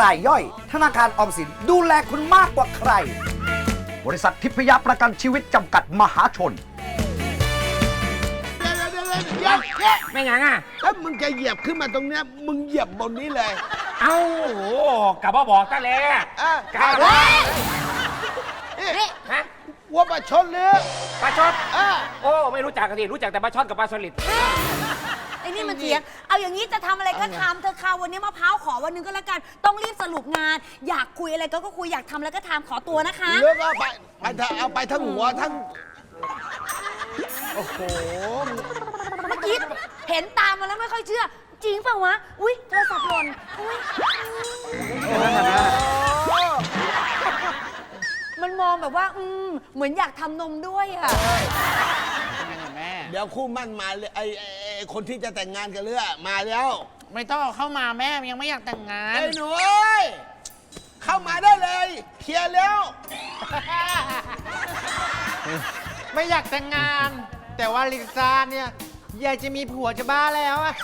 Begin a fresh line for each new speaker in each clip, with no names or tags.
รายย่อย
ธนาคารออมสินดูแลคุณมากกว่าใคร บริษัททิพยประกันชีวิตจำกัดมหาชน
เดี๋ยวเดี๋ยวเดี๋ยวเดี๋ยว
ไม่ยังอะ
ถ้ามึงจะเหยียบขึ้นมาตรงเนี้ยมึงเหยียบบนนี้เลย
เอ้าโหกลับมาบอกกันแล้ว
อะ
กล้า
เฮ้ยนี่
ฮะ
วัวปลาชนหรือ
ปลาชด
อะ
โอ้ ไม่รู้จักกันสิรู้จักแต่ปลาช่อนกับปลาสลิด
อ้นี่มันเถียง เอาอย่างนี้จะทำอะไรก็ทำเธอค่ะวันนี้มะพร้าวขอวันหนึงก็แล้วกัน ต้องรีบสรุปงาน อยากคุยอะไรก็ก็คุยอยากทำอะไรก็ทำขอตัวนะคะ
เลือกเอาไปไปเถอะเอาไปทั้งหัวทั้ง โอ้โห
เมื่อกี้เห็นตามมาแล้วไม่ค่อยเชื่อ จริงเปล่าวะ อุ้ยโทรศัพท์หล่นอุ้ยมันมองแบบว่า อืม เหมือนอยากทำนมด้วยอะ
เดี๋ยวคู่มั่นมาเลยไอ้ไอ้ไอ้ คนที่จะแต่งงานกันเรือมาแล้ว
ไม่ต้องเอาเข้ามาแม่ยังไม่อยากแต่งงาน
ไอ้หนูเอ้ยเข้ามาได้เลยเคลียร์แล้ว
ไม่อยากแต่งงาน แต่ว่าลิซ่าเนี่ยอยากจะมีผัวจะบ้าแล้วอะ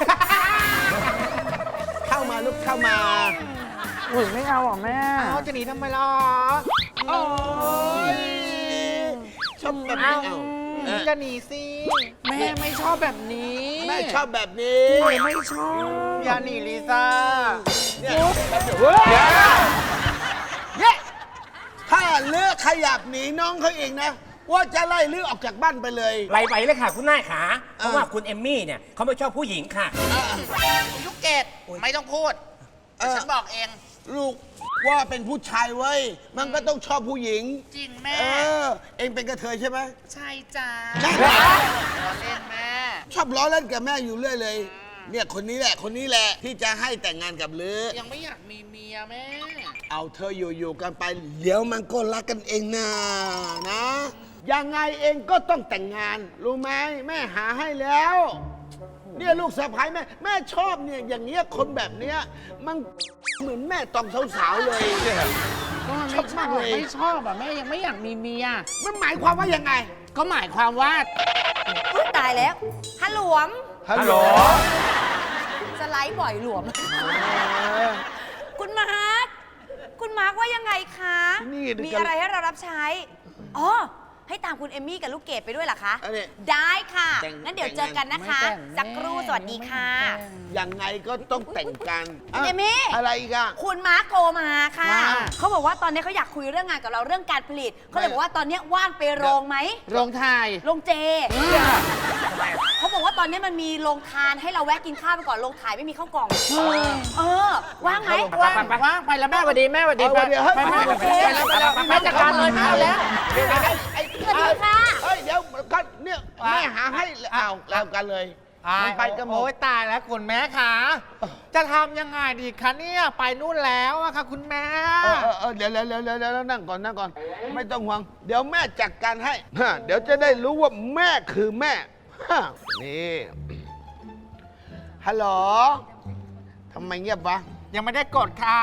เข้ามาลูกเข้ามา
อุ้ยไม่เอาอะแม่ เอาจะหนีทำไมล่ะ
โอ้ยชอบแบบนี้เอาเออ
จะหนีสิ แม่ไม่ชอบแบบนี้
แม่ชอบแบบนี้
ไม่ชอบอย่าหนีลิซ่า
เนี่ยเนี่ยถ้าเลือกขยับหนีน้องเขาเองนะ ว่าจะไล่เลือกออกจากบ้านไปเลย
ไล่ไปเลยค่ะ คุณนายขาเพราะว่าคุณเอมมี่เนี่ยเขาไม่ชอบผู้หญิงค่ะ
ลูกเกดไม่ต้องพูด
เออ
ฉันบอกเอง
ลูกว่าเป็นผู้ชายเว้ย มันก็ต้องชอบผู้หญิง
จริงแม่
เออ เองเป็นกระเทยใช่ไหม
ใช่จ้า
ใช่
ล้อเล่นแม่
ชอบล้อเล่นกับแม่อยู่เรื่อยเลย เนี่ยคนนี้แหละ คนนี้แหละที่จะให้แต่งงานกับลือ
ยังไม่อยากมีเมียแม่
เอาเธออยู่ๆกันไปเดี๋ยวมันก็รักกันเองนะนะ ยังไงเองก็ต้องแต่งงาน รู้ไหมแม่หาให้แล้ว เนี่ยลูกสะพ้ายแม่แม่ชอบเนี่ยอย่างเงี้ยคนแบบเนี้ยมันเหมือนแม่ตอนสาวๆเลย
ก็มัน
ช
ไม่
อบ
ช
มา
อกบ
เลย
ไม่ชอบอะแม่ยังไม่อยากมีเมีย
มันหมายความว่ายังไง
ก็หมายความว่า
อุ้ยตายแล้ว ฮัลโหลวม
ฮัลโหล
สไลด์บ่อยหลวม คุณมาร์ค คุณมาร์คว่ายังไงคะ
นี่
มีอะไรให้เรารับใช้ อ๋อ ให้ตามคุณเอมมี่กับลูกเกดไปด้วยเหรอคะ
อันนี้
ได้ค่ะ
แต่ง
งั้นเดี๋ยวเจอกันนะคะ
ไม่แต่ง
สักครู่สวัสดีค่ะ
ยังไงก็ต้องแต่งกัน
คุณเอมี่
อะไรอีกอะ
คุณมาร์คโทรมาค่ะ
ว่า
เขาบอกว่าตอนนี้เขาอยากคุยเรื่องงานกับเราเรื่องการผลิต เขาเลยบอกว่าตอนนี้ว่างไปโรงไหม
โรงถ่าย
โรงเจ เขาบอกว่าตอนนี้มันมีโรงทานให้เราแวะกินข้าวไปก่อนโรงถ่ายไม่มีข้าวกล่องเออ ว่างไหม
ว่างว่างไปแล้วแม่สวัสดีแม่สวัสดี
เอาวันเดียวให้
ไป
ไป
ไป
ไป
ไปไปแล้วไปแล้วแม่จัดการเลยแม่เอาแล้ว
ไอ้
ส วัสดีค่ะ
เฮ้ยเดี๋ยวก็เนี่ยแม่หาให้เอาแล้วกันเลยมันไปกันหมด
โอ้ยตายแล้วคุณแม่คะจะทำยังไงดีคะเนี่ยไปนู่นแล้วอะค่ะคุณแม่
เออเออเออเดี๋ยวเดี๋ยวเดี๋ยวเดี๋ยวเดี๋ยวนั่งก่อนนั่งก่อน ไม่ต้องห่วง เดี๋ยวแม่จัดการให้ฮะเดี๋ยวจะได้รู้ว่าแม่คือแม่ฮะนี่ฮัลโหลทำไมเงียบวะ
ยังไม่ได้กดค่ะ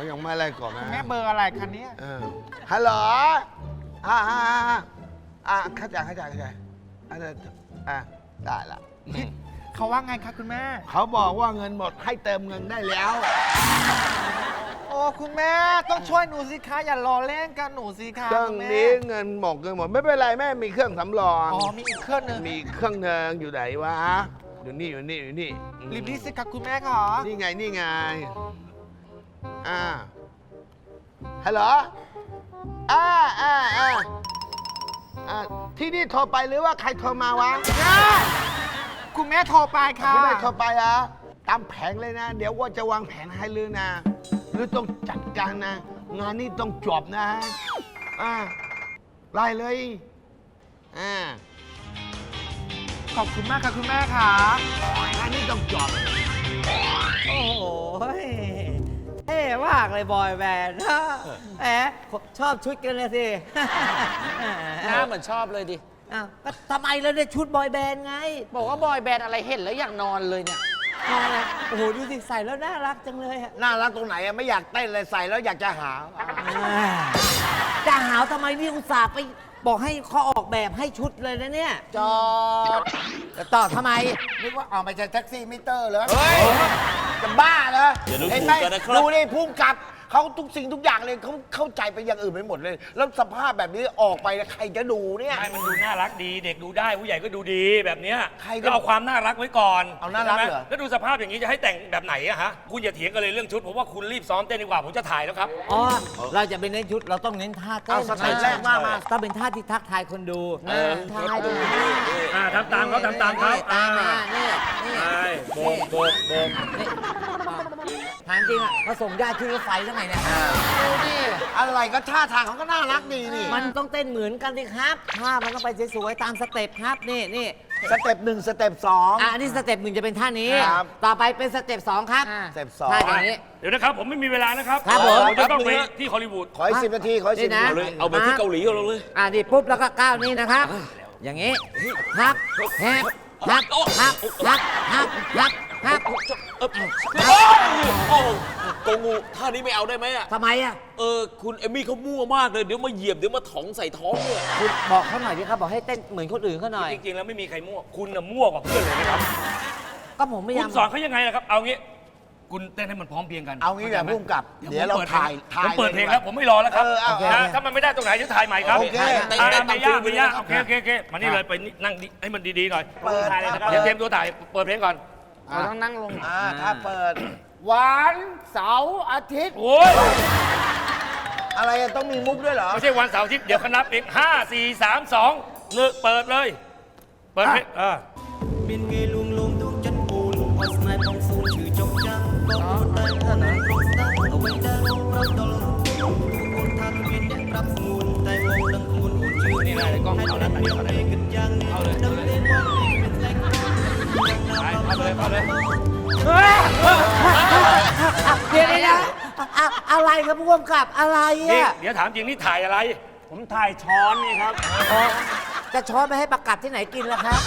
อ๋อยังไม่อะไรก่อนนะ
แม่เบอร์อะไรคะเนี่ย
เออฮัลโหลอ่าอ่าอ่าอ่าเข้าใจเข้าใจเข้าใจอ่าอ่าได้ละ
เขาว่าไงคะคุณแม่
เขาบอกว่าเงินหมดให้เติมเงินได้แล้ว
โอ้คุณแม่ต้องช่วยหนูสิคะอย่ารอเล่นกันหนูสิคะ
เครื่อง
คุณแม่
นี้เงินหมดเงินหมดไม่เป็นไรแม่มีเครื่องสำรอง
อ๋อมีอีกเครื่องหนึง
มีเครื่องเนิงอยู่ไหนวะ อยู่นี่อยู่นี่อยู่นี่อืม
รีบรีบสิคะคุณแม่ขอ
นี่ไงนี่ไง อ่าฮัลโหลอ่าอ่าอ่าอ่าที่นี่โทรไปหรือว่าใครโทรมาวะ
คุณแม่โทรไปค่ะ
ไม่ได้โทรไปอะตามแผงเลยนะ เดี๋ยวว่าจะวางแผนให้ลือนะหรือต้องจัดการนะ งานนี้ต้องจบนะอ่าไล่เลยอ่า
ขอบคุณมากค่ะคุณแม่ค่ะ
งานนี้ต้องจบ
โอ้โห
มากเลยบอยแบนด์แหมชอบชุดกันเลยสิ
หน้าเหมือนชอบเลยดิ
อ้าวก็ทำไมเราเนี่ยชุดบอยแบนด์ไง
บอกว่าบอยแบนด์อะไรเห็นแล้วอยากนอนเลยเนี่ย
นอนเลยโอ้โหดูสิใส่แล้วน่ารักจังเลยอะ
น่ารักตรงไหนอะไม่อยากเต้นเลยใส่แล้วอยากจะหา
จะหาวทำไมนี่อุตส่าห์ไป บอกให้เขาออกแบบให้ชุดเลยนะเนี่ย
จอด
จะต่อทำไม
นึกว่าเอาไปใช้แท็กซี่มิเตอร์เหรอเฮ้ยจะบ้าเหรอเห็นไหมดูนี่พุ่งกลับ เขาทุกสิ่งทุกอย่างเลยเขาเข้าใจไปอย่างอื่นไปหมดเลย แล้วสภาพแบบนี้ออกไปแล้วใครจะดูเนี่ย
ให้มันดูน่ารักดี เด็กดูได้ผู้ใหญ่ก็ดูดีแบบเนี้ย
ใครก็
ก็เอาความน่ารักไว้ก่อน
เอาน่ารัก
ใช่ไม
เหรอ
แล้วดูสภาพอย่างนี้จะให้แต่งแบบไหนอะฮะ คุณอย่าเถียงกันเลยเรื่องชุด ผมว่าคุณรีบซ้อมเต้นดีกว่า ผมจะถ่ายแล้วครับ
อ๋อ เราจะเป็นเน้นชุดเราต้องเน้นท่าเต้น
เอาสเต็ปแรกมามา
ต้องเป็นท่าที่ทักทายคนดูท่าดู
อ่าทำตามเขาทำตามเขา
ตามมานี่นี่
ใช่โบกโบกโบก
นี่ ถามจริงอะผสมญาติขึ้นรถไฟแล้วไงเนี่ย
อะไรก็ท่าทางเขาก็น่ารักดีนี่
มันต้องเต้นเหมือนกันสิครับท่ามันต้องไปสวยๆตามสเต็ปครับนี่นี่
สเต็ปหนึ่งสเต็ปสอง
อะอันนี้สเต็ปหนึ่งจะเป็นท่านี้
ครับ
ต่อไปเป็นสเต็ปสองครับ
สเต็ปสอง
ท่าอย่างนี้
เดี๋ยวนะครับ ผมไม่มีเวลานะครับ
ครับผม
จะต้องไปที่ฮอลลีวูด
ขออีกสิบนาทีขออีกสิบ
นี่
นา
นะ
ที
เอาแบบที่เกาหลีเราเลย อะนี่ปุ๊บแล้วก็ก้าวนี้นะครับ อย่างนี้ฮับแฮบฮับฮับฮับฮับฮับฮั บ
โอ้โกงูท่านี้ไม่เอาได้ไหมอะ
ทำไมอะ
เออ คุณเอมมี่เขามั่วมากเลย เดี๋ยวมาเหยียบ เดี๋ยวมาถองใส่ท้องเนี่ย
คุณบอกเขาหน่อยดิครับ บอกให้เต้นเหมือนคนอื่นเขาหน่อย
จริงๆแล้วไม่มีใครมั่ว คุณน่ะมั่วกว่าเพื่อนเลยนะครับ
ก็ผมไม่
คุ
ยา
ณ
ม
สอนเขายังไงนะครับ เอางี้ คุณเต้นให้มันพร้อมเพรียงกัน
เอางี้แบบพุ่มกับ เดี๋ยวเรา
ผมปิ
ถ่ายถ่าย
ผมเปิดเพลงแล้ว ผมไม่รอแล้วครับ
เออเอาโอเค
นะถ้ามันไม่ได้ตรงไหนจะถ่ายใหม่ครับ
โอเค
อ่า
เต้น
ไม่
ตาม
ยาก
ฟิล
ไม่ยาก
ไปเลย
โอเคโอเคโอเคมานี่เลยไปนี่นั่งดิให้มันดีๆหน่อย
เปิด
ถ่ายเลยนะครับ
เปิด
เดี๋ยวเตรียมตัวถ่าย เปิดเพลงก่อน
เราต้องนั่งลง
อ่าถ้าเปิด
วันเสาร์อาทิตย์
โอ้ย
อะไรอะต้องมีมุกด้วยเหรอ
ไม่ใช่วันเสาร์อาทิตย์เดี๋ยวเขานับเองห้าสี่สามสองเลิกเปิดเลย เปิดเพลงอ่านี่ เอาเลยเอาเลยเดี๋
ยวนะอะอะไรครับผู้กำกับอะไร
นี่
อะ
เดี๋ยวถามจริงนี่ถ่ายอะไร
ผมถ่ายช้อนนี่ครับ
จะช้อนไปให้ประกัดที่ไหนกินล่ะครับ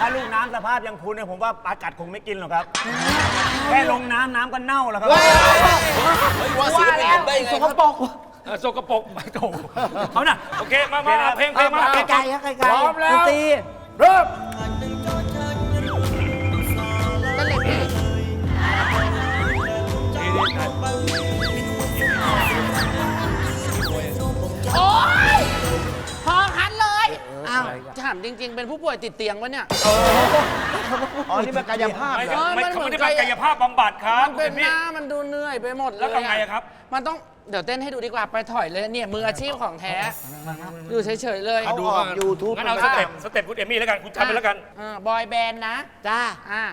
ถ้าลูกน้ำสภาพยังคุณเนี่ยผมว่าปลากัดคงไม่กินหรอกครับ แค่ลงน้ำน้ำก็เน่าแล้วครับ
เฮ้ยว่าศิลปินผมได้ยังไงครับ
เออสกปรกไม่ถูกเอานะโอเค มามามาเพลงเพลงมา
ไกลๆครับไกลๆ
พร้อมแล้ว
ดนตรี
เริ่ม
พอคันเลย
อ้าว
ถามจริง ๆ เป็นผู้ป่วยติดเตียงวะเนี่ย
อ๋อ นี่มันกายภาพ
ไม่
เหร
ใช่
อ
ไม่
มัน
เขา
เหมื
ไม่
อน
ได้มากายภาพบำบัดครับ
มันเป็น
คุณ
ห
พี่
น้ามันดูเหนื่อยไปหมดเลย
แล้วทำไงอะครับ
มันต้องเดี๋ยวเต้นให้ดูดีกว่าไปถอยเลยเนี่ยมืออาชีพของแท้อยู่เฉยๆเลย
เอา
ดู
ออก YouTube
งั้นเอาสเต็ปสเต็ปคุณเอมี่แล้วกัน คุณจำไปแล้วกัน
อ่าบอยแบนด์นะ
จ้า
อ่า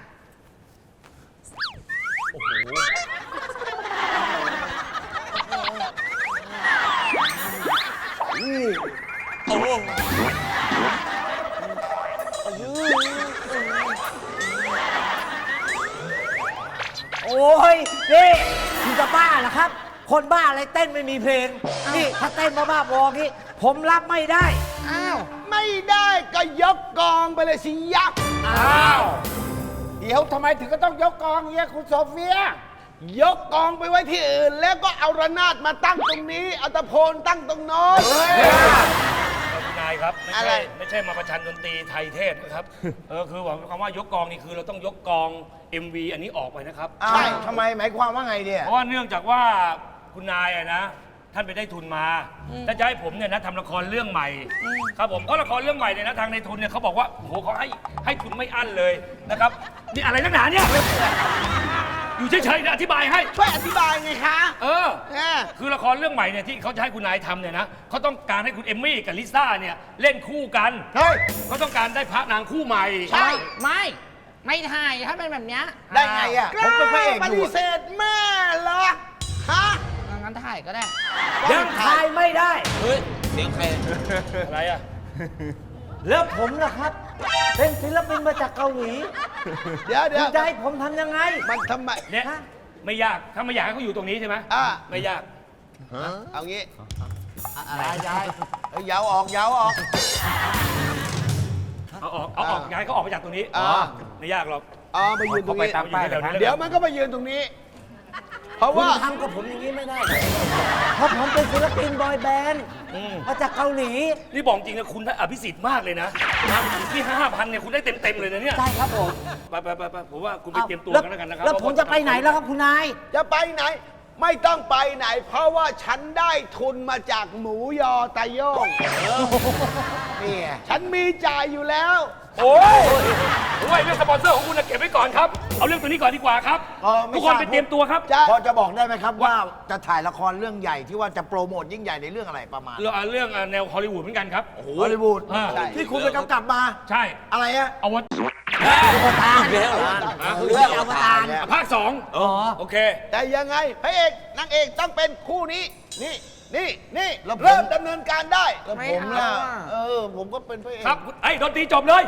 โอ้
โห
โอ้โห
โอ้ยนี่คุณจะบ้าเหรอครับ คนบ้าอะไรเต้นไม่มีเพลง นี่ถ้าเต้นบ้าๆบอๆงี้ ผมรับไม่ได้
อ้าว
ไม่ได้ก็ยกกองไปเลยสิยักษ์
อ้าว
เดี๋ยวทำไมถึงก็ต้องยกกองเนี่ยคุณโซเฟีย ยกกองไปไว้ที่อื่น แล้วก็เอาระนาดมาตั้งตรงนี้เอาตะโพนตั้งตรงโน้น
คุณนายครับไม่
อะ
ใช่ไม่ใช่มาประชันดนตรีไทยเทศนะครับ เออคือหวังคำว่ายกกองนี่คือเราต้องยกกอง MV อันนี้ออกไปนะครับ
ใช่ทำไมหมายความว่าไงเนี่ย
เพราะว่าเนื่องจากว่าคุณนายอะนะ ท่านไปได้ทุนมาถ้าจะให้ผมเนี่ยนะทำละครเรื่องใหม่ ครับผมเพราะละครเรื่องใหม่เนี่ยนะทางในทุนเนี่ยเขาบอกว่าโอ้โหเขาให้ให้ทุนไม่อั้นเลยนะครับนี่อะไรนักหนาเนี่ยอยู่เฉยๆนะอธิบายให้
ช่วยอธิบายไงคะ
เออ
เนี่ย
คือละครเรื่องใหม่เนี่ยที่เขาจะให้คุณนายทำเนี่ยนะเขาต้องการให้คุณเอมมี่กับลิซ่าเนี่ยเล่นคู่กัน
เฮ้ย
เขาต้องการได้พระนางคู่ใหม่
ใช่
ไม่ ไม่ถ่ายถ้าเป็นแบบเนี้ย
ได้ไงอะ ผมเป็นพระเอกปอยู่ฏิอะ เสธแม่เหรอฮะ
อ่างั้นถ่ายก็ได้
ยังทายไม่ได้
เฮ้ยเสียงใคร
อะไรอะ
แล้วผมนะครับ เป็นศิลปินมาจากเกาหลี
เดี๋ยวเดี๋ยว
คุณจะให้ผมทำยังไง
มันทำไม
เนี่ย
ฮะ
ไม่ยากถ้าไม่อยากให้เขาอยู่ตรงนี้ใช่ไหม
อ่า
ไม่ยาก
เอางี้ยายยายเอ้ยยาวออกยาวออก
เอาออกเอาออกย้ายเขาออกไปจากตรงนี้
อ่า
ไม่ยากหรอก
เอามายืนตรงนี้
เอาไปตามป้ายเลยนะ
เดี๋ยวมันก็มายืนตรงนี้ เพราะ
คุณ
ว่า
ทำกับผมอย่างนี้ไม่ได้ เพราะผมเป็นศิลปินบอยแบนด์มาจากเกาหลี
นี่บอกจริงนะคุณอภิสิทธิ์มากเลยนะนะนี่ห้าพันเนี่ยคุณได้เต็มเต็มๆเลยนะเนี่ย
ใช่ครับผม
ไปไปไปไปผมว่าคุณไปเตรียมตัว
แล้ว
กันแล้วกันนะครับ
แล้วผมจะไปไหนแล้วครับคุณนาย
จะไปไหน ไม่ต้องไปไหน เพราะว่าฉันได้ทุนมาจากหมูยอตะโยงนี่ไงฉันมีจ่ายอยู่แล้ว
โอ้ยโอ้ยเรื่องสปอนเซอร์ของคุณนะเก็บไว้ก่อนครับ เอาเรื่องตัวนี้ก่อนดีกว่าครับ
เออไม่
ทุกคน
ทราบ
ไปเตรียมตัวครับ
จะ
พอจะบอกได้ไหมครับว่าจะถ่ายละครเรื่องใหญ่ที่ว่าจะโปรโมทยิ่งใหญ่ในเรื่องอะไรประมาณ
เรื่องเรื่องแนวฮอลลีวูดเหมือนกันครับ
ฮอลลีวูด
อ่า
ที่คุณไปกำกับมา
ใช่
อะไรอะ
เอาวัต
แล้วเหรอ
เรื่องอวตาร
ภาคสอง
อ๋อ
โอเค
แต่ยังไงพระเอกนางเอกต้องเป็นคู่นี้นี่ นี่นี่
แล้วผม
เริ่มดำเนินการได้
แล้วผมน่ะเออ ผมก็เป็นพระเอก
ครับไอ้ดนตรีจบเลย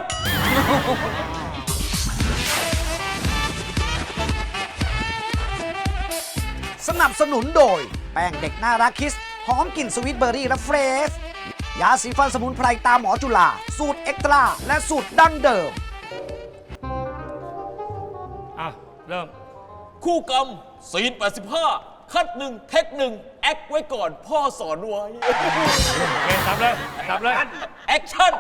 สนับสนุนโดย แป้งเด็กน่ารักคิส หอมกลิ่นสวิตเบอร์รี่และเฟรชยาสีฟันสมุนไพรตามหมอจุฬาสูตรเอ็กตร้าและสูตรดั้งเดิม
อะ เริ่ม
คู่กรรมซีน85 คัดหนึ่งเทคหนึ่ง แอคไว้ก่อนพ่อสอนไว้
โอเคสับเลยสับเลย
แอคชั่น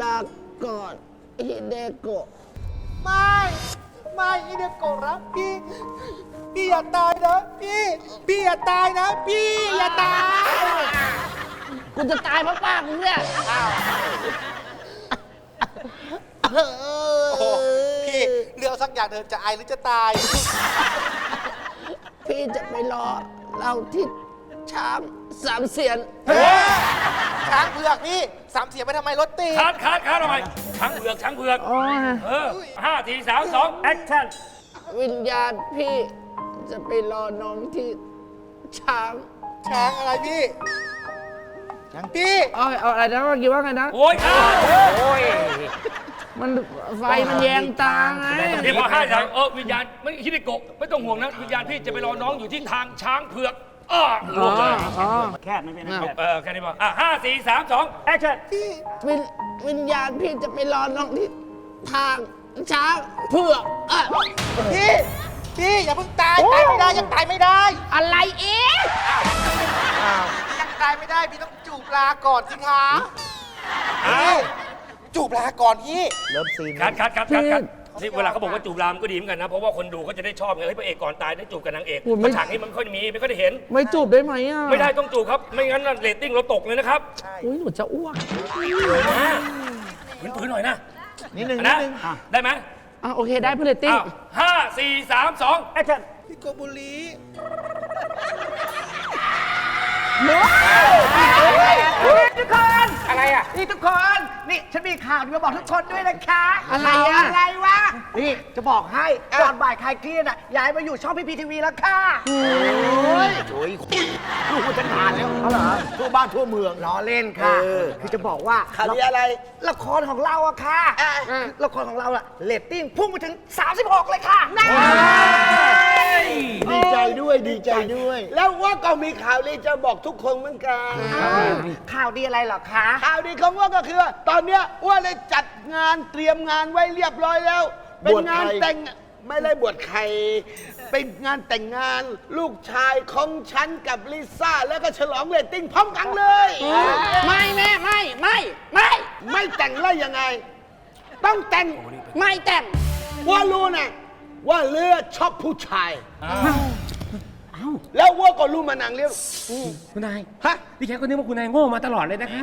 ลาก่อนฮิเดโกะ
ไม่ ไม่อีเดโกะรักพี่ พี่อย่าตายนะพี่ พี่อย่าตายนะ พี่อย่าตาย
กูจะตายเพราะป้ามึงเนี่ย
พี่ เลือกสักอย่างเถอะจะอายหรือจะตาย
พี่จะไปรอเราที่ช้างสามเสียน
ช้างเผือกพี่สามเสียไปทำไมรถติด
คัดคัดคัดเอาไปช้างเผือกช้างเผือกเออห้าทีสามสองแอคชั่น
วิญญาณพี่จะไปรอน้องที่ช้าง
ช้างอะไรพี่ช้างพี่
เอาเอาอะไรนะเมื่อกี้ว่าไงนะ
โอ้ยอะ
มันไฟมันแยงตาไง
เดี๋ยวพอห้าอย่างเออวิญญาณไม่คิดได้โกะไม่ต้องห่วงนะ วิญญาณพี่จะไปรอน้องอยู่ที่ทางช้างเผือกอ้อลงเลย
แค่ไม่เป็นไร
เออแค่นี้พออะห้าสี่สามสองแอคชั่น
วิญวิญญาณพี่จะไปรอน้องที่ทางช้างเผือกอะ
พี่พี่อย่าเพิ่งตายตายไม่ได้ยังตายไม่ได้
อะไรเอ๊ะ
ยังตายไม่ได้พี่ต้องจูบลาก่อนสิคะ
อ้าว
จูบลาก่อนพี่
เลิฟซีน
คัดคัดคัดคัดคัดที่เวลาเขาบอกว่าจูบรามก็ดีเหมือนกันนะ เพราะว่าคนดูเขาจะได้ชอบไงเฮ้ยพระเอกก่อนตายได้จูบกับนางเอก
โอ้ยไม่
เพราะฉากนี้มันไม่ค่อยมีไม่ค่อยได้เห็น
ไม่จูบได้ไหมอะ
ไม่ได้ต้องจูบครับ ไม่งั้นน่ะเรตติ้งเราตกเลยนะครับ
อุ้ยหนูจะอ้วก
ผืนผืนๆหน่อยนะ
นิดนึงนิ
นะ
ดนึง
ได้ไหม
อะโอเคได้เพื่อเรตติ้ง
อ้าวห้าสี่สามสองแอคชั่น
พี่โกบุรี
ทุกคน อะไรอะ นี่ทุกคน นี่ฉันมีข่าวดีมาบอกทุกคนด้วยนะคะ
อะไรอะ
ข่าวอะไรวะ นี่จะบอกให้ก่อนบ่ายคลายเครียดอะย้ายมาอยู่ช่องพีพีทีวีแล้วค่ะ
โอ้ยลูกมันจะนานแล้วเอาเหรอ ทั่วบ้านทั่วเมือง
ล้อเล่นค่ะคือจะบอกว่า
ข่าวดีอะไร
ละครของเราอะค่ะ ละครของเราอะเรตติ้งพุ่งไปถึง 36 เลยค่ะ
ดีใจด้วยดีใจด้วย
แล้วว่าก็มีข่าวดีจะบอกทุกคนเหมือนกัน
ข่าวดีอะไรเหรอคะ
ข่าวดีของว่าก็คือว่าตอนเนี้ยว่าได้จัดงานเตรียมงานไว้เรียบร้อยแล้ว เป็น
บวช
งาน
ใคร
แต่งไม่ได้บวชใคร เป็นงานแต่งงานลูกชายของฉันกับลิซ่า แล้วก็ฉลองเรตติ้งพร้อมกันเลย
ไม่แม่ไม่ไม่ไม่
ไม่แต่งแล้วยังไง ต้องแต่ง
ไม่แต่ง
ว่ารู้นะ ว่าเลือชอบผู้ชายแล้วว่าก็รู้มานางเลี้ยง
คุณนาย
ฮะ
พี่แค่ก็นึกว่าคุณนายโง่มาตลอดเลยนะคะ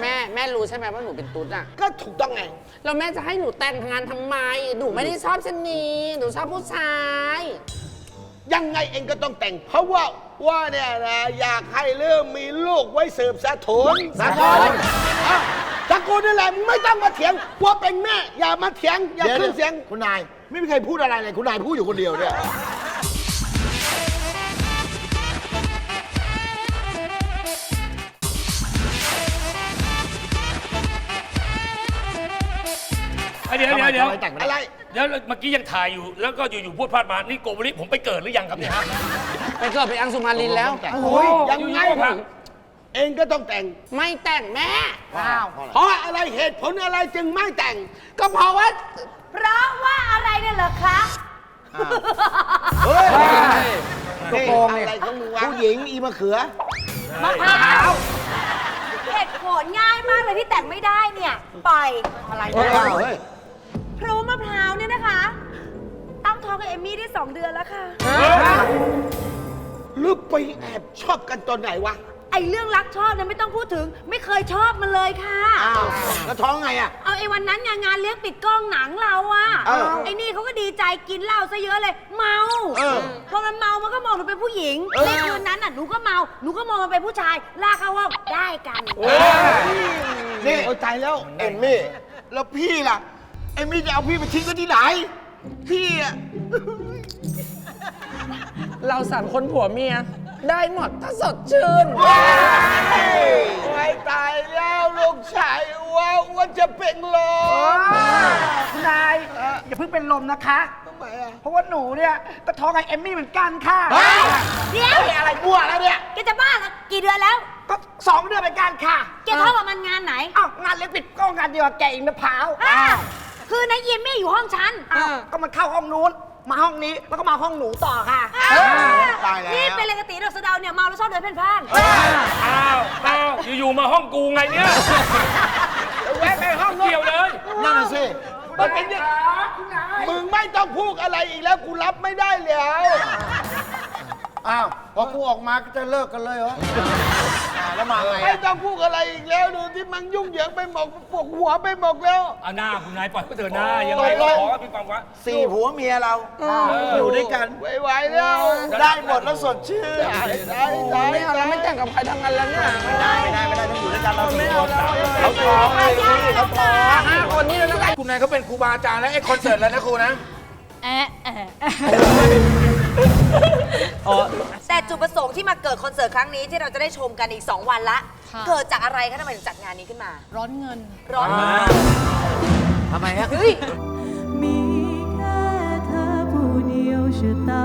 แม่แม่รู้ใช่ไหมว่าหนูเป็นตุ๊ดอะ
ก็ถูกต้องไง
แล้วแม่จะให้หนูแต่งงานทำไม หนูไม่ได้ชอบชะนีหนูชอบผู้ชาย
ยังไงเองก็ต้องแต่ง เพราะว่าว่าเนี่ยนะอยากให้เริ่มมีลูกไว้สืบสะถนสะถน ตะโกนลนี่แหละมึงไม่ต้องมาเถียงกลัวเป็นแม่ อย่ามาเถียง อย่าขึ้นเสียง
คุณนาย ไม่มีใครพูดอะไรเลย คุณนายพูดอยู่คนเดียวเนี่ย
เดี๋ยวเดี๋ยวเดี๋ยว
อะไร
เดี๋ยวเมื่อกี้ยังถ่ายอยู่ แล้วก็อยู่ๆพูดพลาดมานี่โกบริผมไปเกิดหรือยังครับเนี่ย
ไปเกิดไปอังสุมารินแล้ว
โอ้ยยังไง เองก็ต้องแต่ง
ไม่แต่งแม่
เพราะอะไรเหตุผลอะไรจึงไม่แต่ง
ก็เพราะว่า
เพราะว่าอะไรเนี่ยเหรอคะ
เฮ้ย
ตกลงเนี่ย
อะไรของมึงวะผู้หญิงอีมะเขือ
มะพร้าวเหตุผลง่ายมากเลยที่แต่งไม่ได้เนี่ยปล่อยอะไร
เฮ้ยเฮ้ย
เพราะว่ามะพร้าวเนี่ยนะคะ ตั้งท้องกับเอมมี่ได้สองเดือนแล้วค่ะ
หรือไปแอบชอบกันตอนไหนวะ
ไอเรื่องรักชอบเนี่ยไม่ต้องพูดถึง ไม่เคยชอบมันเลยค่ะ
อ้าวแล้วท้องไงอะ
เอาไอ้วันนั้นไงงานเลี้ยงปิดกล้องหนังเราอะ
เออ
ไอ้นี่เขาก็ดีใจกินเหล้าซะเยอะเลย เมา
เออ
พอมันเมามันก็มองหนูเป็นผู้หญิง
เออ
ในคืนนั้นน่ะหนูก็เมาหนูก็มองมันเป็นผู้ชายลากเข้าห้องได้กัน
นี่โอ้ยตายแล้วเอ็มมี่ แล้วพี่ล่ะ เอ็มมี่จะเอาพี่ไปทิ้งไว้ที่ไหน พี่อะ
เราสามคนผัวเมีย ได้หมดถ้าสดชื่น
ไว้ตายแล้วลูกชายว่าอ้วนจะเป็นลม
คุณนายอย่าเพิ่งเป็นลมนะคะ
ทำไมอะ
เพราะว่าหนูเนี่ยก็ท้องกับเอมมี่เหมือนกันค่ะ
เฮ้ย
เดี๋ยว
เฮ้ยอะไรมั่วแล้วเนี่ย
แกจะบ้าเหรอกี่เดือนแล้ว
ก็สองเดือนเหมือนกันค่ะ
แกท้องกับมันงานไหน
อ้าวงานเลี้ยงปิดกล้องงานเดียวกับแกอิงมะพร้าว
อ้าวคือนายเยมไม่อยู่ห้องฉัน
อ้าวก็มันเข้าห้องนู้น มาห้องนี้แล้วก็มาห้องหนูต่อค่ะ
อ้าว
ตายแล้ว
นี่เป็นอะไรกบติดอกสะเดาวเนี่ยเมาแล้วชอบเดินเพ่นพ่าน
อ้าวอ้าวอยู่ๆมาห้องกูไงเนี่ย
แวะไปห้อง
เกี่ยวเลย
นั่นน่ะสิมันเป็นอย่างมึงไม่ต้องพูดอะไรอีกแล้วกูรับไม่ได้แล้ว
อ้าว พอกูออกมาก็จะเลิกกันเลยเหรออ่า แล้วมาไง
ไม่
อะ
ต้องพูดอะไรอีกแล้วดูที่มันยุ่งเหยิงไปหมดปวดหัวไปหมดแล้ว
เอาหน้าคุณนายปล่อยก็เถอะหน้ายังไงก็ขอพี่ฟังว่า
สี่ผัวเมียเราอยู่ด้วยกัน
ไม่ไหวแล้ว
ได้หมดแล้วสดชื่น
ได้ได้ได้
ไม่เอาแล้วไม่แต่งกับใครทั้งนั้นแล้วเนี่ย
ไม่ได้ไม่ได้ไม่ได้ต้องอยู่ด้วยกันเราสี่คนเขาท้องเลยพี่เขาท้อง
ห้าคนนี้แล้วกัน
คุณนายเขาเป็นครูบาอาจารย์แล้วไอ้คอนเสิร์ตแล้วนะครูนะ
แอะแอะ แต่จุดประสงค์ที่มาเกิดคอนเสิร์ตครั้งนี้ที่เราจะได้ชมกันอีก 2 วันละเกิดจากอะไรคะทำไมถึงจัดงานนี้ขึ้นมา
ร้อนเงิน
ร้อน
ทำไมฮะ
เฮ้ย
มีแค่เธอผู้เดียวชะตา